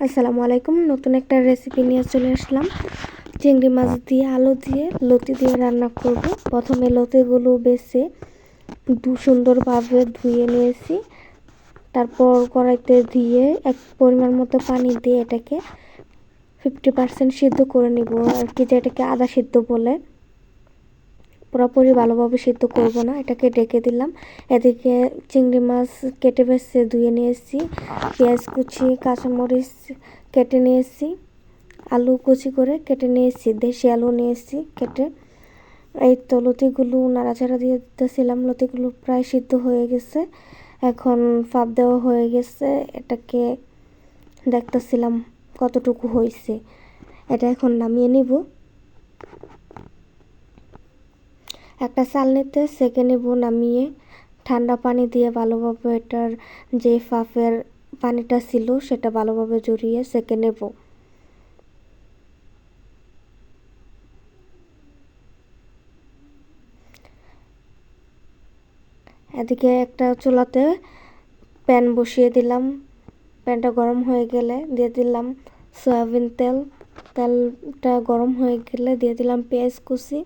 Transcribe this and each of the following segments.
আসসালামু আলাইকুম। নতুন একটা রেসিপি নিয়ে চলে আসলাম। চিংড়ি মাছ দিয়ে আলু দিয়ে লতি দিয়ে রান্না করব। প্রথমে লতিগুলো বেছে দু সুন্দরভাবে ধুয়ে নিয়েছি। তারপর কড়াইতে দিয়ে এক পরিমাণ মতো পানি দিয়ে এটাকে ফিফটি পার্সেন্ট সিদ্ধ করে নিব। আর কি যেটাকে আদা সিদ্ধ বলে। পুরোপুরি ভালোভাবে সিদ্ধ করব না, এটাকে ডেকে দিলাম। এদিকে চিংড়ি মাছ কেটে বেছে ধুয়ে নিয়েছি পেঁয়াজ কুচি, কাঁচামরিচ কেটে নিয়েছি আলু কুচি করে কেটে নিয়েছি দেশি আলু নিয়েছি কেটে। এই তো লতিগুলো নাড়াচাড়া দিয়ে দিতেছিলাম, লতিগুলো প্রায় সিদ্ধ হয়ে গেছে, এখন ফাপ দেওয়া হয়ে গেছে, এটাকে দেখতেছিলাম কতটুকু হয়েছে, এটা এখন নামিয়ে নিব। একটা চালনিতে সেকে নেব নামিয়ে ঠান্ডা পানি দিয়ে ভালোভাবে এটার যে ফাফের পানিটা ছিল সেটা ভালোভাবে জড়িয়ে সেকে নেব এদিকে একটা চুলাতে প্যান বসিয়ে দিলাম। প্যানটা গরম হয়ে গেলে দিয়ে দিলাম সয়াবিন তেল। তেলটা গরম হয়ে গেলে দিয়ে দিলাম পেঁয়াজ কুচি।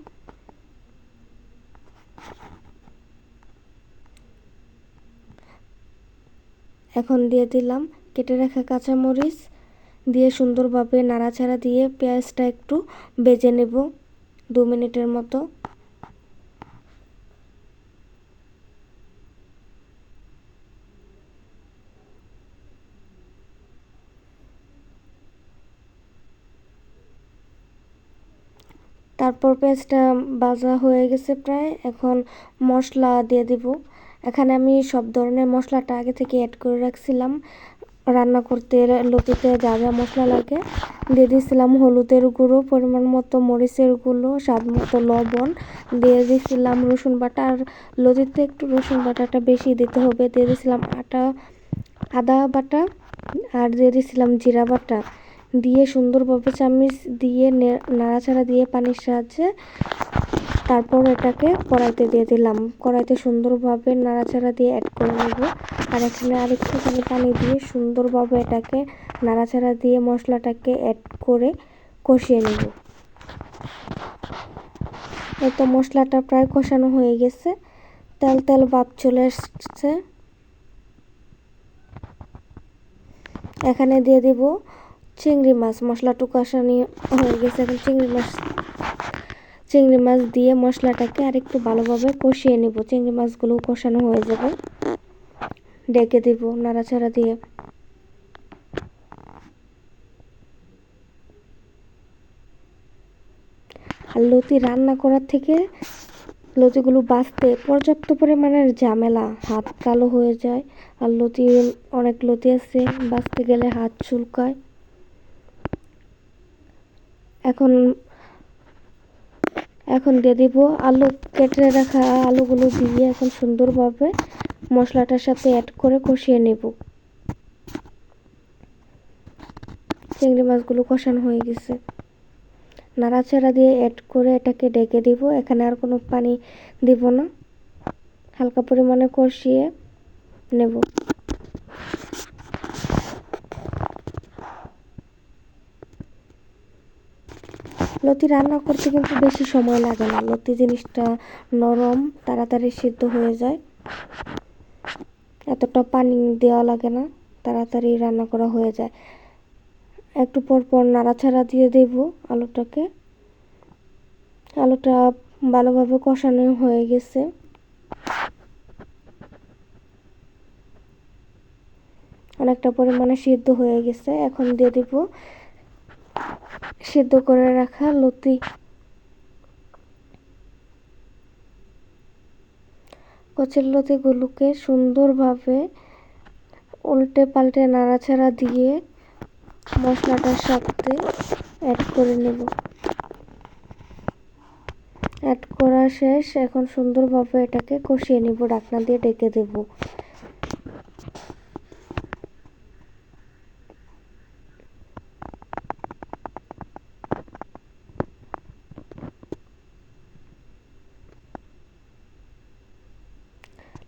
এখন দিয়ে দিলাম। কেটে রাখা কাঁচামরিচ দিয়ে সুন্দরভাবে নাড়াচাড়া দিয়ে পেঁয়াজটা একটু বেজে নেব দু মিনিটের মতো। তারপর পেঁয়াজটা ভাজা হয়ে গেছে প্রায়। এখন মশলা দিয়ে দিব। এখানে আমি সব ধরনের মশলাটা আগে থেকে অ্যাড করে রাখছিলাম। রান্না করতে লতিতে যা যা মশলা লাগে দিয়ে দিয়েছিলাম হলুদের গুঁড়ো, পরিমাণ মতো মরিচের গুঁড়ো, স্বাদ মতো লবণ। দিয়ে দিয়েছিলাম রসুন বাটা আর লতিতে একটু রসুন বাটাটা বেশি দিতে হবে। দিয়ে দিয়েছিলাম আটা, আদা বাটা আর দিয়ে দিয়েছিলাম জিরা বাটা। দিয়ে সুন্দরভাবে চামিচ দিয়ে নাড়াচাড়া দিয়ে পানির সাহায্যে তারপর এটাকে কড়াইতে দিয়ে দিলাম। কড়াইতে সুন্দরভাবে নাড়াচাড়া দিয়ে অ্যাড করে নেব। আর এখানে আরেকটুখানি পানি দিয়ে সুন্দরভাবে এটাকে নাড়াচাড়া দিয়ে মশলাটাকে অ্যাড করে কষিয়ে নেব। তো মশলাটা প্রায় কষানো হয়ে গেছে। তেল তেল ভাব চলে এসছে। এখানে দিয়ে দেব চিংড়ি মাছ। মশলাটু কষানি হয়ে গেছে। এখন চিংড়ি মাছ চিংড়ি মাছ দিয়ে মশলাটাকে আরেকটু ভালোভাবে কষিয়ে নেব। চিংড়ি মাছগুলো কষানো হয়ে যাবে। ডেকে দেব নাড়াচাড়া দিয়ে। আর লতি রান্না করার থেকে লতিগুলো বাঁচতে পর্যাপ্ত পরিমাণের ঝামেলা, হাত কালো হয়ে যায়। আর লতি, অনেক লতি আছে, বাঁচতে গেলে হাত চুলকায়। এখন এখন দিয়ে দিব আলু কেটে রাখা আলুগুলো দিয়ে এখন সুন্দরভাবে মশলাটার সাথে অ্যাড করে কষিয়ে নেব। চিংড়ি মাছগুলো কষানো হয়ে গেছে। নাড়াচাড়া দিয়ে অ্যাড করে এটাকে ডেকে দিব, এখানে আর কোনো পানি দিব না। হালকা পরিমাণে কষিয়ে নেব। লতি রান্না করতে কিন্তু বেশি সময় লাগে না। লতি জিনিসটা নরম, তাড়াতাড়ি সিদ্ধ হয়ে যায়। এতটা পানি দেওয়া লাগে না, তাড়াতাড়ি রান্না করা হয়ে যায়। একটু পর পর নাড়াচাড়া দিয়ে দেব আলুটাকে। আলুটা ভালোভাবে কষানো হয়ে গেছে। অনেকটা পরিমাণে সিদ্ধ হয়ে গেছে। এখন দিয়ে দিব সিদ্ধ করে রাখা লতি। কচের লতিগুলোকে সুন্দরভাবে উল্টে পাল্টে নাড়াচাড়া দিয়ে মশলাটার সাথে অ্যাড করে নেব। অ্যাড করা শেষ, এখন সুন্দরভাবে এটাকে কষিয়ে নেব ডাকনা দিয়ে ডেকে দেবো।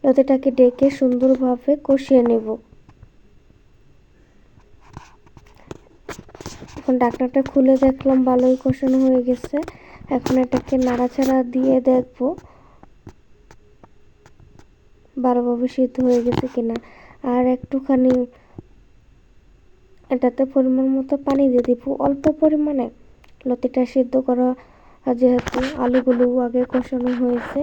লতিটাকে ডেকে সুন্দরভাবে কষিয়ে নেব। এখন ডাকনাটা খুলে দেখলাম ভালোই কষানো হয়ে গেছে। এখন এটাকে নাড়াচাড়া দিয়ে দেখব ভালোভাবে সিদ্ধ হয়ে গেছে কিনা। আর একটুখানি এটাতে পরিমাণ মতো পানি দিয়ে দিব। অল্প পরিমাণে। লতিটা সিদ্ধ করা যেহেতু আলুগুলো আগে কষানো হয়েছে।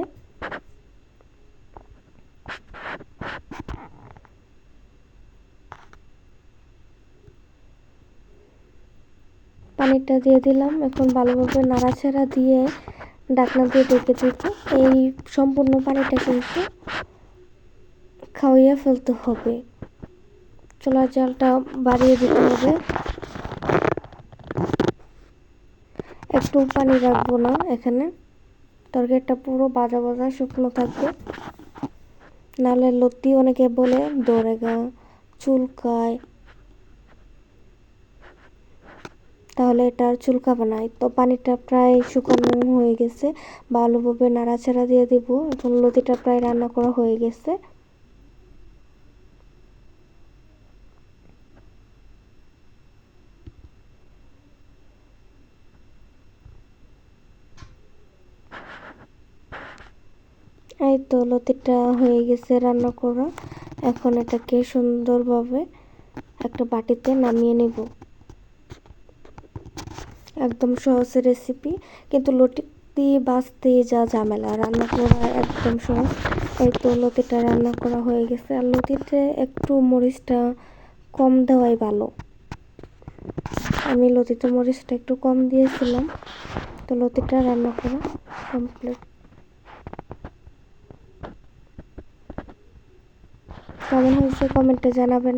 পানিটা দিয়ে দিলাম। এখন ভালোভাবে নাড়াচাড়া দিয়ে ডাকনা দিয়ে ডেকে দিব। এই সম্পূর্ণ পানিটা কিন্তু খাওয়াইয়া ফেলতে হবে। চোলার জালটা বাড়িয়ে দিতে হবে। একটু পানি রাখব না এখানে। তরকারিটা পুরো বাজা বাজা শুকনো থাকবে। নাহলে লতি অনেকে বলে দৌড়ে গা চুলকায়। তাহলে এটা আর চুলকাবে না। তো পানিটা প্রায় শুকানো হয়ে গেছে। ভালোভাবে নাড়াচাড়া দিয়ে দিব। এখন লতিটা প্রায় রান্না করা হয়ে গেছে। এই তো লতিটা হয়ে গেছে রান্না করা। এখন এটাকে সুন্দরভাবে একটা বাটিতে নামিয়ে নেব। একদম সহজ রেসিপি কিন্তু লতি বাঁচতে যা ঝামেলা, রান্না করা একদম সহজ। এই তো লতিটা রান্না করা হয়ে গেছে, আর লতিতে একটু মরিচটা কম দেওয়াই ভালো। আমি লতিতে মরিচটা একটু কম দিয়েছিলাম, তো লতিটা রান্না করা কমপ্লিট কেমন হয়েছে কমেন্টে জানাবেন।